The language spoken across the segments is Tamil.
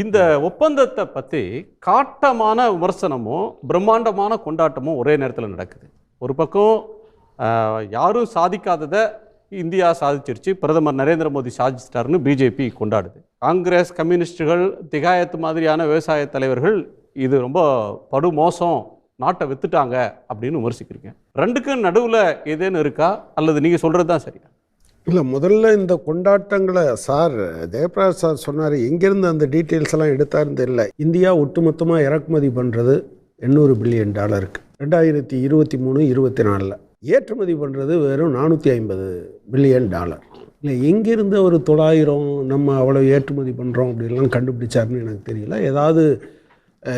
இந்த ஒப்பந்தத்தை பற்றி காட்டமான விமர்சனமும் பிரம்மாண்டமான கொண்டாட்டமும் ஒரே நேரத்தில் நடக்குது. ஒரு பக்கம் யாரும் சாதிக்காததை இந்தியா சாதிச்சிருச்சு பிரதமர் நரேந்திர மோடி சாதிச்சிட்டாருன்னு பிஜேபி கொண்டாடுது. காங்கிரஸ் கம்யூனிஸ்டுகள் திகாயத்து மாதிரியான விவசாய தலைவர்கள் இது ரொம்ப படு மோசம் நாட்டை வித்துட்டாங்க அப்படின்னு விமர்சிக்கிறீங்க. ரெண்டுக்கும் நடுவில் ஏதேன்னு இருக்கா? அல்லது நீங்கள் சொல்கிறது தான் சரியா? இல்லை முதல்ல இந்த கொண்டாட்டங்களை சார் ஜெயபிரகாஷ் சார் சொன்னார் எங்கேருந்து அந்த டீட்டெயில்ஸ் எல்லாம் எடுத்தாருன்னு தெரியல. இந்தியா ஒட்டுமொத்தமாக இறக்குமதி பண்ணுறது எண்ணூறு பில்லியன் டாலருக்கு ரெண்டாயிரத்தி இருபத்தி மூணு இருபத்தி நாலில். ஏற்றுமதி பண்ணுறது வெறும் நானூற்றி ஐம்பது பில்லியன் டாலர் இல்லை எங்கேருந்து ஒரு தொள்ளாயிரம் நம்ம அவ்வளோ ஏற்றுமதி பண்ணுறோம் அப்படிலாம் கண்டுபிடிச்சாருன்னு எனக்கு தெரியல. ஏதாவது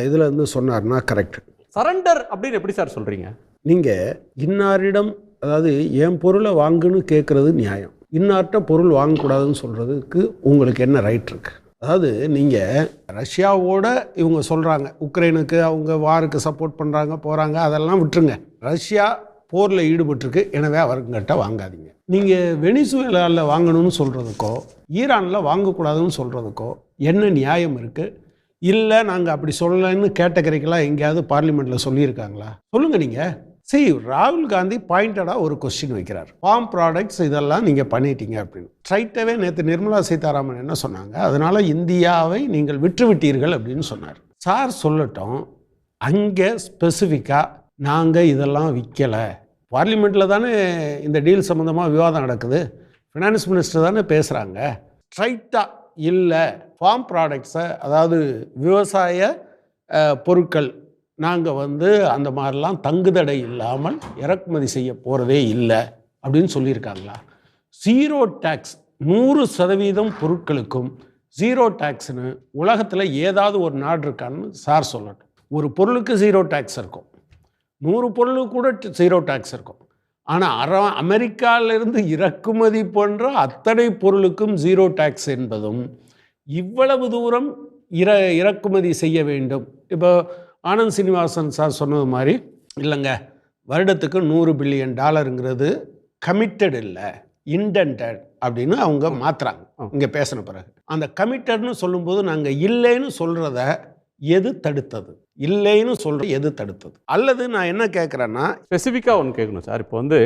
இதில் இருந்து சொன்னார்னா கரெக்ட் சரண்டர் அப்படின்னு எப்படி சார் சொல்கிறீங்க நீங்கள் இன்னாரிடம் அதாவது என் பொருளை வாங்குன்னு கேட்குறது நியாயம். இன்னார்ட்ட பொருள் வாங்கக்கூடாதுன்னு சொல்கிறதுக்கு உங்களுக்கு என்ன ரைட் இருக்குது அதாவது நீங்கள் ரஷ்யாவோட இவங்க சொல்கிறாங்க உக்ரைனுக்கு அவங்க வாருக்கு சப்போர்ட் பண்ணுறாங்க போகிறாங்க அதெல்லாம் விட்டுருங்க. ரஷ்யா போரில் ஈடுபட்டிருக்கு எனவே அவர்கிட்ட வாங்காதீங்க. நீங்கள் வெனிசுவேலாவில் வாங்கணும்னு சொல்கிறதுக்கோ ஈரானில் வாங்கக்கூடாதுன்னு சொல்கிறதுக்கோ என்ன நியாயம் இருக்குது இல்லை நாங்கள் அப்படி சொல்லலைன்னு கேட்டகரிக்கெல்லாம் எங்கேயாவது பார்லிமெண்ட்டில் சொல்லியிருக்காங்களா? சொல்லுங்கள் நீங்கள் சரி ராகுல் காந்தி பாயிண்டடாக ஒரு கொஸ்டின் வைக்கிறார். ஃபார்ம் ப்ராடக்ட்ஸ் இதெல்லாம் நீங்கள் பண்ணிட்டீங்க அப்படின்னு. ஸ்ட்ரைட்டாகவே நேற்று நிர்மலா சீதாராமன் என்ன சொன்னாங்க? அதனால் இந்தியாவை நீங்கள் விட்டுவிட்டீர்கள் அப்படின்னு சொன்னார். சார் சொல்லட்டும் அங்கே ஸ்பெசிஃபிக்காக நாங்கள் இதெல்லாம் விற்கலை பார்லிமெண்ட்டில் தானே இந்த டீல் சம்மந்தமாக விவாதம் நடக்குது. ஃபினான்ஸ் மினிஸ்டர் தானே பேசுகிறாங்க ஸ்ட்ரைட்டாக இல்லை ஃபார்ம் ப்ராடக்ட்ஸை அதாவது விவசாய பொருட்கள் நாங்கள் வந்து அந்த மாதிரிலாம் தங்குதடை இல்லாமல் இறக்குமதி செய்ய போகிறதே இல்லை அப்படின்னு சொல்லியிருக்காங்களா? ஜீரோ டேக்ஸ் நூறு சதவீதம் பொருட்களுக்கும் ஜீரோ டேக்ஸ்னு உலகத்தில் ஏதாவது ஒரு நாடு இருக்கான்னு சார் சொல்லட்டும். ஒரு பொருளுக்கு ஜீரோ டேக்ஸ் இருக்கும். நூறு பொருளுக்கு கூட ஜீரோ டேக்ஸ் இருக்கும். ஆனால் அர அமெரிக்காவிலிருந்து இறக்குமதி போன்ற அத்தனை பொருளுக்கும் ஜீரோ டேக்ஸ் என்பதும் இவ்வளவு தூரம் இற இறக்குமதி செய்ய வேண்டும். இப்போ ஆனந்த் சீனிவாசன் சார் சொன்னது மாதிரி இல்லைங்க வருடத்துக்கு நூறு பில்லியன் டாலருங்கிறது கமிட்டட் இல்லை இன்டென்டட் அப்படின்னு அவங்க மாத்துறாங்க. இங்கே பேசின பிறகு. அந்த கமிட்டட்னு சொல்லும்போது நாங்கள் இல்லைன்னு சொல்கிறத எது தடுத்தது? இல்லைன்னு சொல்கிற எது தடுத்தது? அல்லது நான் என்ன கேட்குறேன்னா ஸ்பெசிஃபிக்காக ஒன்று கேட்கணும் சார். இப்போ வந்து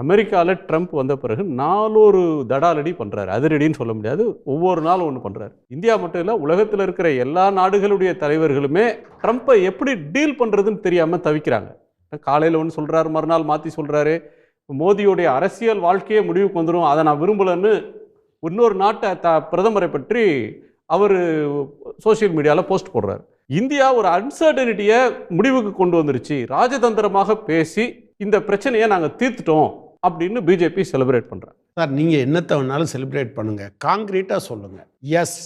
அமெரிக்காவில் ட்ரம்ப் வந்த பிறகு நாலொரு தடாலடி பண்ணுறாரு அதிரடின்னு சொல்ல முடியாது. ஒவ்வொரு நாளும் ஒன்று பண்ணுறாரு இந்தியா மட்டும் இல்லை உலகத்தில் இருக்கிற எல்லா நாடுகளுடைய தலைவர்களுமே ட்ரம்ப்பை எப்படி டீல் பண்ணுறதுன்னு தெரியாமல் தவிக்கிறாங்க. காலையில் ஒன்று சொல்கிறாரு மறுநாள் மாற்றி சொல்கிறாரு மோதியுடைய அரசியல் வாழ்க்கையே முடிவுக்கு வந்துடும் அதை நான் விரும்பலைன்னு இன்னொரு நாட்டை த பிரதமரை பற்றி அவர் சோஷியல் மீடியாவில் போஸ்ட் போடுறாரு. இந்தியா ஒரு அன்சர்டனிட்டியை முடிவுக்கு கொண்டு வந்துருச்சு. ராஜதந்திரமாக பேசி இந்த பிரச்சனையை நாங்கள் தீர்த்துட்டோம். அப்படின்னு பிஜேபி செலிப்ரேட் பண்ணுறாங்க சார் நீங்கள் என்னத்தை வேணாலும் செலிப்ரேட் பண்ணுங்கள் காங்கிரீட்டாக சொல்லுங்கள் எஸ்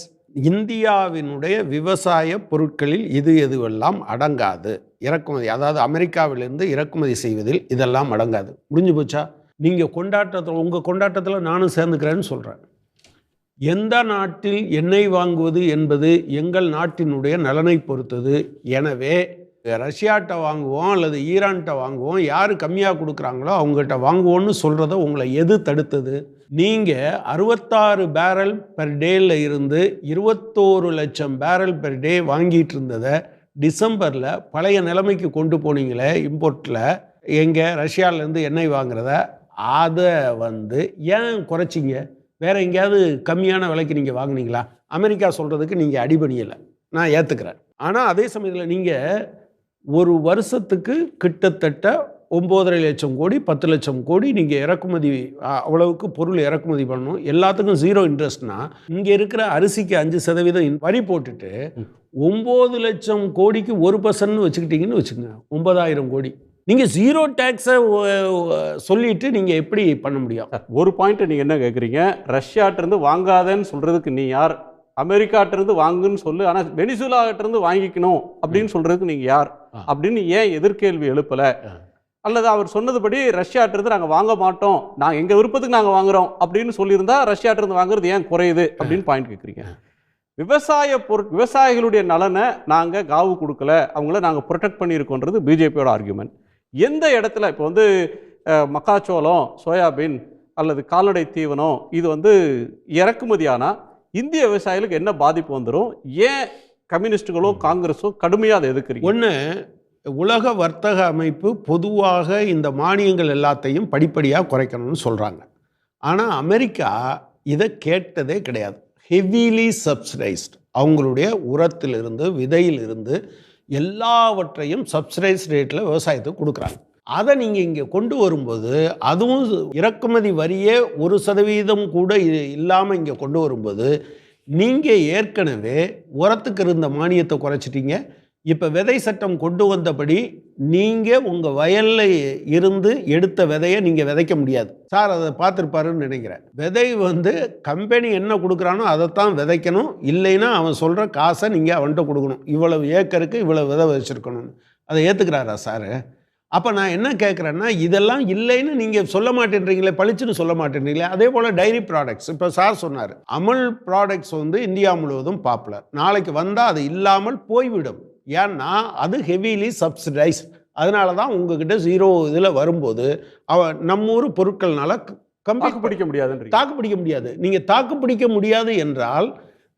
இந்தியாவினுடைய விவசாய பொருட்களில் இது எதுவெல்லாம் அடங்காது. இறக்குமதி அதாவது அமெரிக்காவிலிருந்து இறக்குமதி செய்வதில் இதெல்லாம் அடங்காது. முடிஞ்சு போச்சா? நீங்கள் கொண்டாட்டத்தில் உங்கள் கொண்டாட்டத்தில் நானும் சேர்ந்துக்கிறேன்னு சொல்கிறேன் எந்த நாட்டில் எண்ணெய் வாங்குவது என்பது எங்கள் நாட்டினுடைய நலனை பொறுத்தது. எனவே ரஷ்யாட்ட வாங்குவோம் அல்லது ஈரான்கிட்ட வாங்குவோம் யார் கம்மியாக கொடுக்குறாங்களோ அவங்ககிட்ட வாங்குவோன்னு சொல்கிறத உங்களை எது தடுத்தது? நீங்கள் அறுபத்தாறு பேரல் பெர் டேயில் இருந்து இருபத்தோரு லட்சம் பேரல் பெர் டே வாங்கிட்டு இருந்ததை டிசம்பரில் பழைய நிலைமைக்கு கொண்டு போனீங்களே இம்போர்ட்டில் எங்கே ரஷ்யாவிலேருந்து எண்ணெய் வாங்குறத அதை வந்து ஏன் குறைச்சிங்க? வேறு எங்கேயாவது கம்மியான விலைக்கு நீங்கள் வாங்கினீங்களா? அமெரிக்கா சொல்கிறதுக்கு நீங்கள் அடிபணியலை. நான் ஏற்றுக்கிறேன் ஆனால் அதே சமயத்தில் நீங்கள் ஒரு வருஷத்துக்கு கிட்டத்தட்ட ஒம்போதரை லட்சம் கோடி பத்து லட்சம் கோடி நீங்கள் இறக்குமதி அவ்வளவுக்கு பொருள் இறக்குமதி பண்ணணும். எல்லாத்துக்கும் ஜீரோ இன்ட்ரெஸ்ட்னா இங்கே இருக்கிற அரிசிக்கு அஞ்சு சதவீதம் வரி போட்டுட்டு ஒம்பது லட்சம் கோடிக்கு ஒரு பர்சன்ட்னு வச்சுக்கிட்டீங்கன்னு வச்சுக்கோங்க ஒன்பதாயிரம் கோடி. நீங்கள் ஜீரோ டேக்ஸை சொல்லிட்டு நீங்கள் எப்படி பண்ண முடியும்? ஒரு பாயிண்ட் நீங்கள் என்ன கேட்குறீங்க ரஷ்யாட்டிருந்து வாங்காதேன்னு சொல்கிறதுக்கு நீ யார்? அமெரிக்காட்டிருந்து வாங்குன்னு சொல்லு ஆனால் வெனிசுலாட்டிருந்து வாங்கிக்கணும் அப்படின்னு சொல்கிறதுக்கு நீங்கள் யார். அப்படின்னு ஏன் எதிர்கேள்வி எழுப்பலை. அல்லது அவர் சொன்னதுபடி ரஷ்யாட்டிருந்து நாங்கள் வாங்க மாட்டோம் நாங்கள் எங்கள் விருப்பத்துக்கு நாங்கள் வாங்குறோம் அப்படின்னு சொல்லியிருந்தா ரஷ்யாட்டிருந்து வாங்குறது ஏன் குறையுது அப்படின்னு பாயிண்ட் கேட்குறீங்க விவசாய பொருட் விவசாயிகளுடைய நலனை நாங்கள் காவு கொடுக்கல அவங்கள நாங்கள் ப்ரொடெக்ட் பண்ணியிருக்கோன்றது பிஜேபியோட ஆர்கியூமெண்ட் எந்த இடத்துல இப்போ வந்து மக்காச்சோளம் சோயாபீன் அல்லது கால்நடை தீவனம் இது வந்து இறக்குமதியானா இந்திய விவசாயிகளுக்கு என்ன பாதிப்பு வந்துடும் ஏன் கம்யூனிஸ்டுகளோ காங்கிரஸோ கடுமையாக அதை எதிர்க்கிறீங்க? ஒன்று உலக வர்த்தக அமைப்பு பொதுவாக இந்த மானியங்கள் எல்லாத்தையும் படிப்படியாக குறைக்கணும்னு சொல்கிறாங்க ஆனால் அமெரிக்கா இதை கேட்டதே கிடையாது. ஹெவிலி சப்சிடைஸ்ட் அவங்களுடைய உரத்திலிருந்து விதையிலிருந்து எல்லாவற்றையும் சப்சிடைஸ் ரேட்டில் விவசாயத்துக்கு கொடுக்குறாங்க. அதை நீங்கள் இங்கே கொண்டு வரும்போது அதுவும் இறக்குமதி வரியே ஒரு சதவீதம் கூட இல்லாமல் இங்கே கொண்டு வரும்போது நீங்கள் ஏற்கனவே உரத்துக்கு இருந்த மானியத்தை குறைச்சிட்டீங்க. இப்போ விதை சட்டம் கொண்டு வந்தபடி நீங்கள் உங்கள் வயலில் இருந்து எடுத்த விதையை நீங்கள் விதைக்க முடியாது. சார் அதை பார்த்துருப்பாருன்னு நினைக்கிறேன். விதை வந்து கம்பெனி என்ன கொடுக்குறானோ அதைத்தான் விதைக்கணும். இல்லைன்னா அவன் சொல்கிற காசை நீங்கள் அவன்கிட்ட கொடுக்கணும். இவ்வளவு ஏக்கருக்கு இவ்வளவு விதை வச்சுருக்கணும்னு அதை ஏற்றுக்கிறாரா சார்? அப்போ நான் என்ன கேட்குறேன்னா இதெல்லாம் இல்லைன்னு நீங்கள் சொல்ல மாட்டேன்றீங்களே பளிச்சுன்னு சொல்ல மாட்டேன்றீங்களே அதே போல் டைரி ப்ராடக்ட்ஸ் இப்போ சார் சொன்னார் அமுல் ப்ராடக்ட்ஸ் வந்து இந்தியா முழுவதும் பாப்புலர் நாளைக்கு வந்தால் அது இல்லாமல் போய்விடும். ஏன்னா அது ஹெவிலி சப்சிடைஸ் அதனால தான் உங்ககிட்ட ஜீரோ இதில் வரும்போது அவ நம்ம ஊர் பொருட்கள்னால தாக்கு கம்பெனி பிடிக்க முடியாதுன்றீங்க. தாக்கு பிடிக்க முடியாது. நீங்கள் தாக்கு பிடிக்க முடியாது என்றால்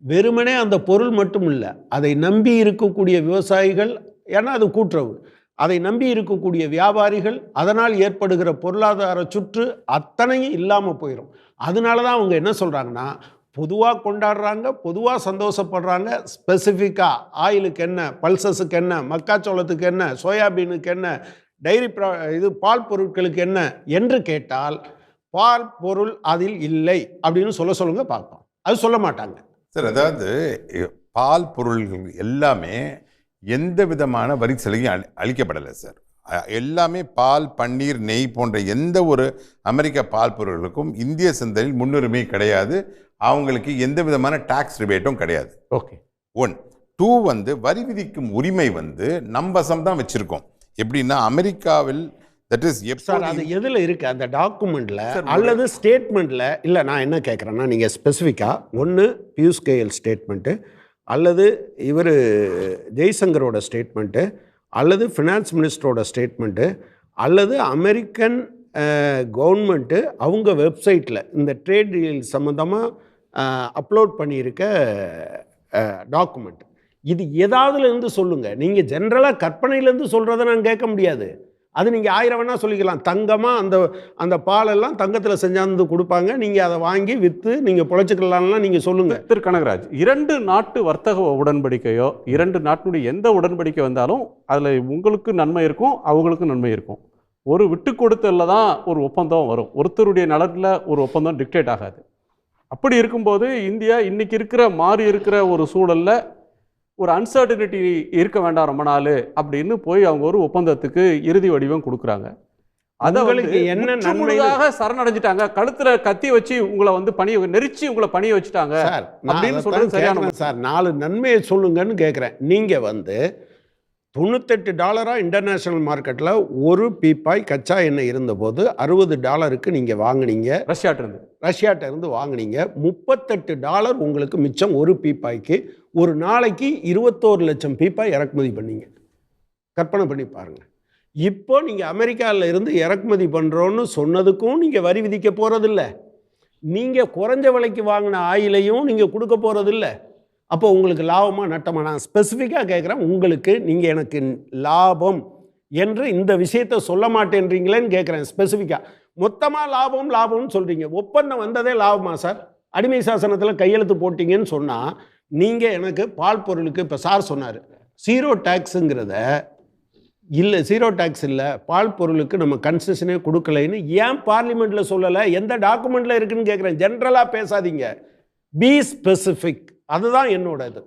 வெறுமனே அந்த பொருள் மட்டும் இல்லை அதை நம்பி இருக்கக்கூடிய விவசாயிகள் ஏன்னா அது கூட்டுறவு. அதை நம்பி இருக்கக்கூடிய வியாபாரிகள் அதனால் ஏற்படுகிற பொருளாதார சுற்று அத்தனையும் இல்லாமல் போயிடும் அதனால தான் அவங்க என்ன சொல்கிறாங்கன்னா பொதுவாக கொண்டாடுறாங்க பொதுவாக சந்தோஷப்படுறாங்க. ஸ்பெசிஃபிக்காக ஆயிலுக்கு என்ன பல்சஸுக்கு என்ன மக்காச்சோளத்துக்கு என்ன சோயாபீனுக்கு என்ன டைரி ப்ரா இது பால் பொருட்களுக்கு என்ன என்று கேட்டால் பால் பொருள் அதில் இல்லை அப்படின்னு சொல்ல சொல்லுங்க பார்ப்போம். அது சொல்ல மாட்டாங்க. சார் அதாவது பால் பொருள்கள் எல்லாமே எந்த விதமான வரி சலுகையும் அளி அளிக்கப்படலை சார். எல்லாமே பால் பன்னீர் நெய் போன்ற எந்த ஒரு அமெரிக்க பால் பொருட்களுக்கும் இந்திய சந்தையில் முன்னுரிமை கிடையாது. அவங்களுக்கு எந்த விதமான டாக்ஸ் ரிபேட்டும் கிடையாது. ஓகே. ஒன் டூ வந்து வரி விதிக்கும் உரிமை வந்து நம்பசம் தான் வச்சிருக்கோம். எப்படின்னா அமெரிக்காவில் தட் இஸ் சார் அது எதில் இருக்கு? அந்த டாக்குமெண்ட்ல சார், அல்லது ஸ்டேட்மெண்ட்ல இல்லை நான் என்ன கேட்குறேன்னா நீங்கள் ஸ்பெசிஃபிக்காக ஒன்று பியூஷ் கோயல் ஸ்டேட்மெண்ட்டு அல்லது இவர் ஜெய்சங்கரோட ஸ்டேட்மெண்ட்டு அல்லது ஃபினான்ஸ் மினிஸ்டரோட ஸ்டேட்மெண்ட்டு அல்லது அமெரிக்கன் கவர்மெண்ட்டு அவங்க வெப்சைட்டில் இந்த ட்ரேட் டீல் சம்மந்தமாக அப்லோட் பண்ணியிருக்க டாக்குமெண்ட் இது எதாவதுலேருந்து சொல்லுங்கள் நீங்கள் ஜென்ரலாக கற்பனையிலேருந்து சொல்கிறத நான் கேட்க முடியாது. அது நீங்கள் ஆயிரம் வேணால் சொல்லிக்கலாம். தங்கமாக அந்த அந்த பாலெல்லாம் தங்கத்தில் செஞ்சாந்து கொடுப்பாங்க. நீங்கள் அதை வாங்கி விற்று நீங்கள் பொழைச்சிக்கலாம்லாம் நீங்கள் சொல்லுங்கள் திரு கனகராஜ் இரண்டு நாட்டு வர்த்தக உடன்படிக்கையோ இரண்டு நாட்டினுடைய எந்த உடன்படிக்கை வந்தாலும் அதில் உங்களுக்கு நன்மை இருக்கும் அவங்களுக்கும் நன்மை இருக்கும். ஒரு விட்டு கொடுத்தல தான் ஒரு ஒப்பந்தம் வரும். ஒருத்தருடைய நலனில் ஒரு ஒப்பந்தம் டிக்டேட் ஆகாது. அப்படி இருக்கும்போது இந்தியா இன்றைக்கி இருக்கிற மாறி இருக்கிற ஒரு சூழலில் ஒரு அன்சர்டனிட்டி இருக்க வேண்டாம் ரொம்ப நாள் அப்படின்னு போய் அவங்க ஒரு ஒப்பந்தத்துக்கு இறுதி வடிவம் கொடுக்குறாங்க. அதை உங்களுக்கு வந்து என்ன முற்று நன்மை முழுதாக சரணடைஞ்சிட்டாங்க. கழுத்துல கத்தி வச்சு உங்களை வந்து பணிய நெரிச்சு உங்களை பணிய வச்சுட்டாங்க. அப்படின்னு சொல்றது சரியான சார். நாலு நன்மையை சொல்லுங்கன்னு கேட்குறேன். நீங்கள் வந்து தொண்ணூத்தெட்டு டாலராக இன்டர்நேஷ்னல் மார்க்கெட்டில் ஒரு பீப்பாய் கச்சா எண்ணெய் இருந்தபோது அறுபது டாலருக்கு நீங்கள் வாங்குனீங்க. ரஷ்யாட்ட இருந்து. ரஷ்யாட்ட இருந்து வாங்குனீங்க. முப்பத்தெட்டு டாலர் உங்களுக்கு மிச்சம் ஒரு பீப்பாய்க்கு. ஒரு நாளைக்கு இருபத்தோரு லட்சம் பீப்பாய் இறக்குமதி பண்ணீங்க. கற்பனை பண்ணி பாருங்கள் இப்போ நீங்கள் அமெரிக்காவில் இருந்து இறக்குமதி பண்ணுறோன்னு சொன்னதுக்கும் நீங்கள் வரி விதிக்க போகிறதில்ல நீங்கள் குறைஞ்ச விலைக்கு வாங்கின ஆயிலையும் நீங்கள் கொடுக்க போகிறதில்ல அப்போ உங்களுக்கு லாபமாக நட்டமா? நான் ஸ்பெசிஃபிக்காக கேட்குறேன் உங்களுக்கு நீங்கள் எனக்கு லாபம் என்று இந்த விஷயத்தை சொல்ல மாட்டேன்றீங்களேன்னு கேட்குறேன் ஸ்பெசிஃபிக்காக மொத்தமாக லாபம் லாபம்னு சொல்கிறீங்க ஒப்பந்தம் வந்ததே லாபமா சார்? அடிமை சாசனத்தில் கையெழுத்து போட்டிங்கன்னு சொன்னால் நீங்கள் எனக்கு பால் பொருளுக்கு இப்போ சார் சொன்னார் ஜீரோ டேக்ஸுங்கிறத இல்லை ஜீரோ டேக்ஸ் இல்லை பால் பொருளுக்கு நம்ம கன்செஷனே கொடுக்கலைன்னு ஏன் பார்லிமெண்ட்டில் சொல்லலை? எந்த டாக்குமெண்ட்டில் இருக்குன்னு கேட்குறேன் ஜென்ரலாக பேசாதீங்க. பி ஸ்பெசிஃபிக் அதுதான் என்னோட இது.